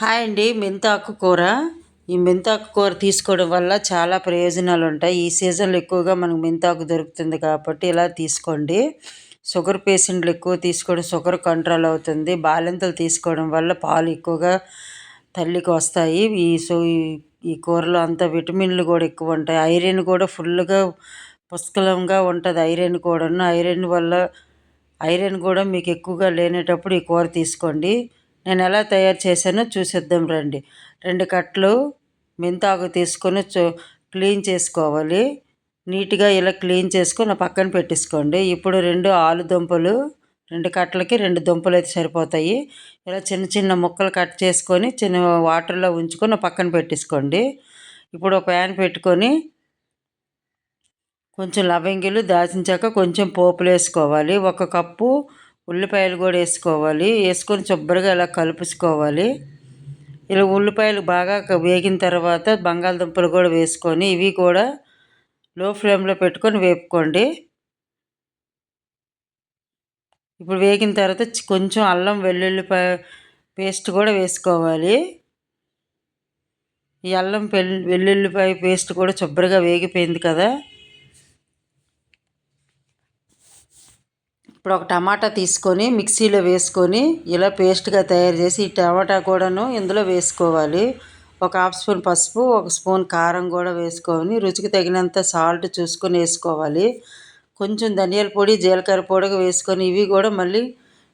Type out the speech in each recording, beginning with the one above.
Hi అండి మెంతాకు కూర. ఈ మెంతాకు కూర తీసుకోవడం వల్ల చాలా ప్రయోజనాలు ఉంటాయి. ఈ సీజన్లో ఎక్కువగా మనకు మెంతాకు దొరుకుతుంది కాబట్టి ఇలా తీసుకోండి. షుగర్ పేషెంట్లు ఎక్కువ తీసుకోవడం షుగర్ కంట్రోల్ అవుతుంది. బాలింతలు తీసుకోవడం వల్ల పాలు ఎక్కువగా తల్లికి వస్తాయి. ఈ సో ఈ కూరలో అంత విటమిన్లు కూడా ఎక్కువ ఉంటాయి. ఐరన్ కూడా ఫుల్గా పుష్కలంగా ఉంటుంది ఐరన్ కూడా ఐరన్ వల్ల ఐరన్ కూడా మీకు ఎక్కువగా లేనేటప్పుడు ఈ కూర తీసుకోండి. నేను ఎలా తయారు చేశానో చూసేద్దాం రండి. రెండు కట్టలు మెంతాకు తీసుకొని క్లీన్ చేసుకోవాలి. నీట్గా ఇలా క్లీన్ చేసుకొని పక్కన పెట్టేసుకోండి. ఇప్పుడు రెండు ఆలు దుంపలు రెండు కట్టలకి రెండు దుంపలు అయితే సరిపోతాయి. ఇలా చిన్న చిన్న ముక్కలు కట్ చేసుకొని చిన్న వాటర్లో ఉంచుకొని పక్కన పెట్టేసుకోండి. ఇప్పుడు ఒక ప్యాన్ పెట్టుకొని కొంచెం లవంగిలు దాచించాక కొంచెం పోపులు వేసుకోవాలి. ఒక కప్పు ఉల్లిపాయలు కూడా వేసుకోవాలి. వేసుకొని శుభ్రంగా ఇలా కలుపుకోవాలి. ఇలా ఉల్లిపాయలు బాగా వేగిన తర్వాత బంగాళదుంపలు కూడా వేసుకొని ఇవి కూడా లో ఫ్లేమ్లో పెట్టుకొని వేపుకోండి. ఇప్పుడు వేగిన తర్వాత కొంచెం అల్లం వెల్లుల్లిపాయ పేస్ట్ కూడా వేసుకోవాలి. ఈ అల్లం వెల్లుల్లిపాయ పేస్ట్ కూడా శుభ్రంగా వేగిపోయింది కదా. ఇప్పుడు ఒక టమాటా తీసుకొని మిక్సీలో వేసుకొని ఇలా పేస్ట్గా తయారు చేసి ఈ టమాటా కూడాను ఇందులో వేసుకోవాలి. ఒక హాఫ్ స్పూన్ పసుపు ఒక స్పూన్ కారం కూడా వేసుకొని రుచికి తగినంత సాల్ట్ చూసుకొని వేసుకోవాలి. కొంచెం ధనియాల పొడి జీలకర్ర పొడి వేసుకొని ఇవి కూడా మళ్ళీ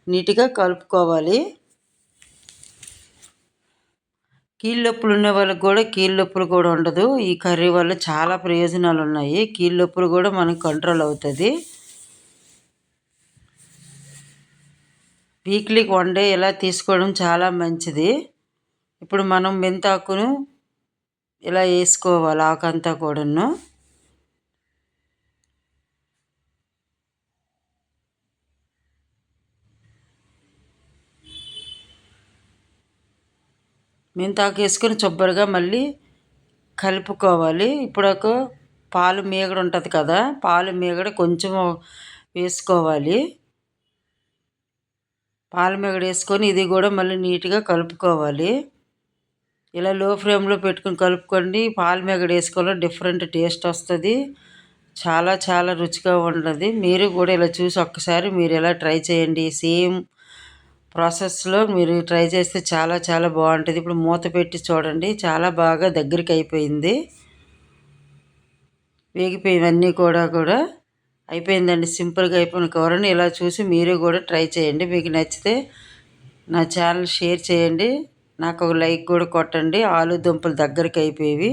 నీట్గా కలుపుకోవాలి. కీళ్ళొప్పులు ఉన్న వాళ్ళకి కూడా కీళ్ళొప్పులు కూడా ఉండదు. ఈ కర్రీ వల్ల చాలా ప్రయోజనాలు ఉన్నాయి. కీళ్ళొప్పులు కూడా మనకు కంట్రోల్ అవుతుంది. వీక్లీకి వన్ డే ఇలా తీసుకోవడం చాలా మంచిది. ఇప్పుడు మనం మెంతాకును ఇలా వేసుకోవాలి ఆకంతా కూడాను. మెంతాకు వేసుకొని చొబ్బరిగా మళ్ళీ కలుపుకోవాలి. ఇప్పుడు ఒక పాలు మీగడ ఉంటుంది కదా పాలు మీగడ కొంచెం వేసుకోవాలి. పాలమేగడ వేసుకొని ఇది కూడా మళ్ళీ నీట్గా కలుపుకోవాలి. ఇలా లో ఫ్లేమ్లో పెట్టుకుని కలుపుకోండి. పాలమేగడ వేసుకోవాలి డిఫరెంట్ టేస్ట్ వస్తుంది. చాలా చాలా రుచిగా ఉంటుంది. మీరు కూడా ఇలా చూసి ఒక్కసారి మీరు ఇలా ట్రై చేయండి. సేమ్ ప్రాసెస్లో మీరు ట్రై చేస్తే చాలా చాలా బాగుంటుంది. ఇప్పుడు మూత పెట్టి చూడండి. చాలా బాగా దగ్గరికి అయిపోయింది. వేగిపోయినవన్నీ కూడా కూడా అయిపోయిందండి. సింపుల్గా అయిపోయిన కూరని ఇలా చూసి మీరు కూడా ట్రై చేయండి. మీకు నచ్చితే నా ఛానల్ షేర్ చేయండి. నాకు ఒక లైక్ కూడా కొట్టండి. ఆలు దుంపలు దగ్గరికి అయిపోయేవి.